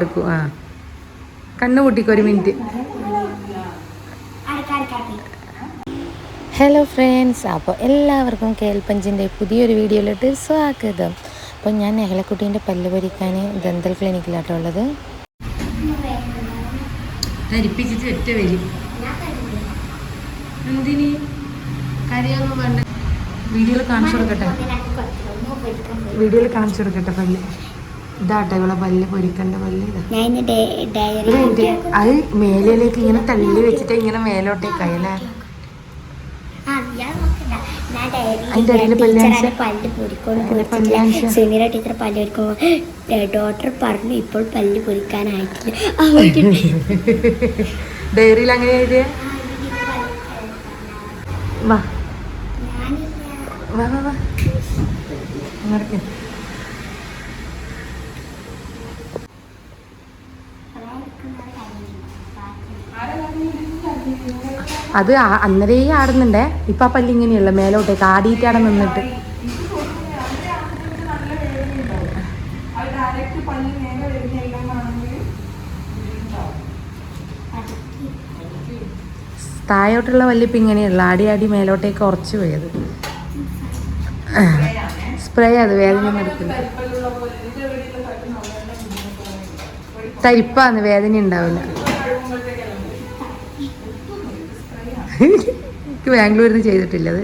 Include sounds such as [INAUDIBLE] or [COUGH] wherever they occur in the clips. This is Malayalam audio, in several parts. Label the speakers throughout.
Speaker 1: എടുക്കും ആ. കണ്ണു പൊട്ടിക്ക് ഒരു മിനിറ്റ്.
Speaker 2: ഹലോ ഫ്രണ്ട്സ് അപ്പോൾ എല്ലാവർക്കും കേൽപ്പഞ്ചിന്റെ പുതിയൊരു വീഡിയോയിലോട്ട് സ്വാഗതം. അപ്പോൾ ഞാൻ നെഹലക്കുട്ടീന്റെ പല്ല് പൊരിക്കാൻ ദന്തൽ ക്ലിനിക്കിലാട്ടോ ഉള്ളത്.
Speaker 1: ധരിപ്പിച്ചിട്ട് ഒറ്റ വരും. എന്തിന്? കരയൊന്നും വേണ്ട. വീഡിയോയിൽ കാണിച്ചു കൊടുക്കട്ടെ. വീഡിയോയിൽ കാണിച്ചു കൊടുക്കട്ടെ പല്ല്. ഇതാട്ടെ പല്ല് പൊരിക്കണ്ട പല്ല് ഇതാ. അത് മേലേക്ക് ഇങ്ങനെ തള്ളി വെച്ചിട്ട് ഇങ്ങനെ
Speaker 3: ടീച്ചർ പല്ല് പൊരിക്കുമ്പോൾ ഡോക്ടർ [GASPS] പറഞ്ഞു ഇപ്പോൾ പല്ല് പൊരിക്കാനായിട്ടില്ല.
Speaker 1: ഡയറിയിൽ അങ്ങനെ എഴുതിയ? വാ. വാ വാ വാ. അത് അന്നരേ ആടുന്നുണ്ടേ. ഇപ്പൊ ആ പല്ല് ഇങ്ങനെയുള്ള. മേലോട്ടേക്ക് ആടിയിട്ടാണ് നിന്നിട്ട്. താഴോട്ടുള്ള വല്ലിപ്പ് ഇങ്ങനെയുള്ള. ആടി ആടി മേലോട്ടേക്ക് ഉറച്ചു പോയത്. സ്പ്രേ അത് വേദന എടുക്കില്ല. തരിപ്പാന്ന് വേദന ഉണ്ടാവില്ല. എനിക്ക് ബാംഗ്ലൂരിൽ നിന്ന് ചെയ്തിട്ടില്ലത്.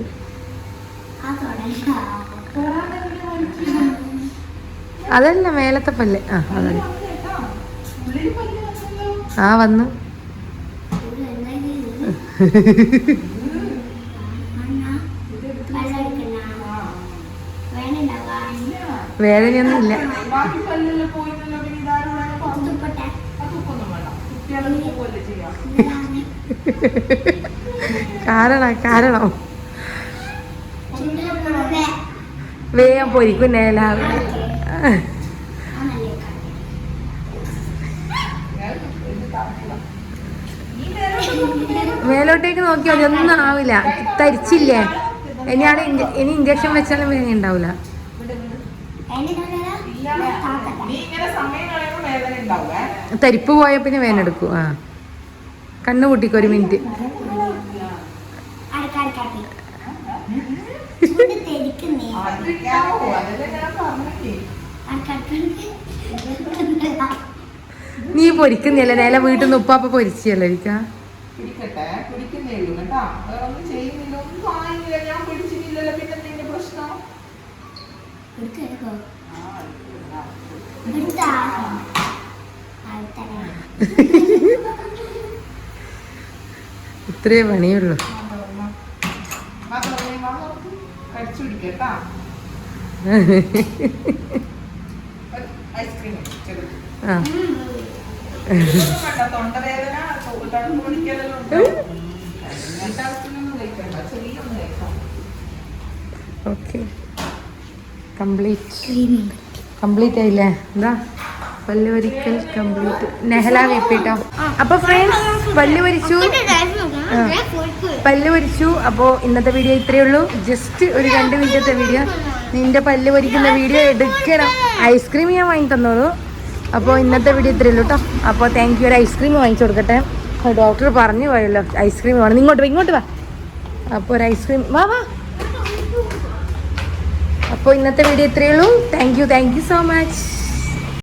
Speaker 1: അതല്ല മേലത്തെ പല്ല്. ആ അതല്ല. ആ വന്ന്. വേദനയൊന്നും ഇല്ല കാരണം കാരണം. വേഗം പൊരിക്കും നേലാവ് മേലോട്ടേക്ക് നോക്കിയാൽ ഒന്നും ആവില്ല. തരിച്ചില്ലേ? ഇനിയാണ് ഇനി ഇഞ്ചക്ഷൻ വെച്ചാലും വേദന ഉണ്ടാവില്ല തരിപ്പ് പോയ പിന്നെ വേദന എടുക്കും. ആ. കണ്ണു പൊട്ടിക്ക് മിനിറ്റ് നീ പൊരിക്കുന്നില്ല? നേരെ വീട്ടിൽ നിന്ന് ഉപ്പാപ്പ പൊരിച്ചല്ലോ ഇരിക്ക.
Speaker 4: പിടിക്കട്ടെ പിടിക്കുന്നേ ഉള്ളൂ കേട്ടാ. വേറെ ഒന്നും ചെയ്യുന്നില്ല ഒന്നും ആയില്ല. ഞാൻ പിടിച്ചിട്ടില്ലല്ലോ പിന്നെ എന്തെങ്കിലും പ്രശ്നം?
Speaker 1: ഇത്രേ പണിയുള്ളൂ.
Speaker 4: കടിച്ചു പിടിക്കട്ടാ ഐസ്ക്രീം തൊണ്ടവേദന തണുപ്പ് പിടിക്കലെല്ലാം
Speaker 1: ഓക്കെ. കംപ്ലീറ്റ്. കംപ്ലീറ്റ് ആയില്ലേ? എന്താ? പല്ല് വരിക്കൽ കംപ്ലീറ്റ്. നെഹല വിപ്പിട്ടോ അപ്പൊ ഫ്രണ്ട്സ് പല്ലുവരിച്ചു പല്ല് വരിച്ചു. അപ്പോൾ ഇന്നത്തെ വീഡിയോ ഇത്രയേ ഉള്ളൂ. ജസ്റ്റ് ഒരു രണ്ട് മിനിറ്റത്തെ വീഡിയോ നിന്റെ പല്ല് വരിക്കുന്ന വീഡിയോ എടുക്കണം. ഐസ്ക്രീം ഞാൻ വാങ്ങി തന്നോളൂ. അപ്പോൾ ഇന്നത്തെ വീഡിയോ ഇത്രയേ ഉള്ളൂ കേട്ടോ അപ്പോൾ താങ്ക് യു ഒരു ഐസ്ക്രീം വാങ്ങിച്ചു കൊടുക്കട്ടെ. ഡോക്ടർ പറഞ്ഞു പോയല്ലോ. ഐസ്ക്രീം വേണം. ഇങ്ങോട്ട് വാ ഇങ്ങോട്ട് വാ. അപ്പോൾ ഒരു ഐസ്ക്രീം വാ വാ. അപ്പോൾ ഇന്നത്തെ വീഡിയോ ഇത്രയേ ഉള്ളൂ. Thank you thank you so much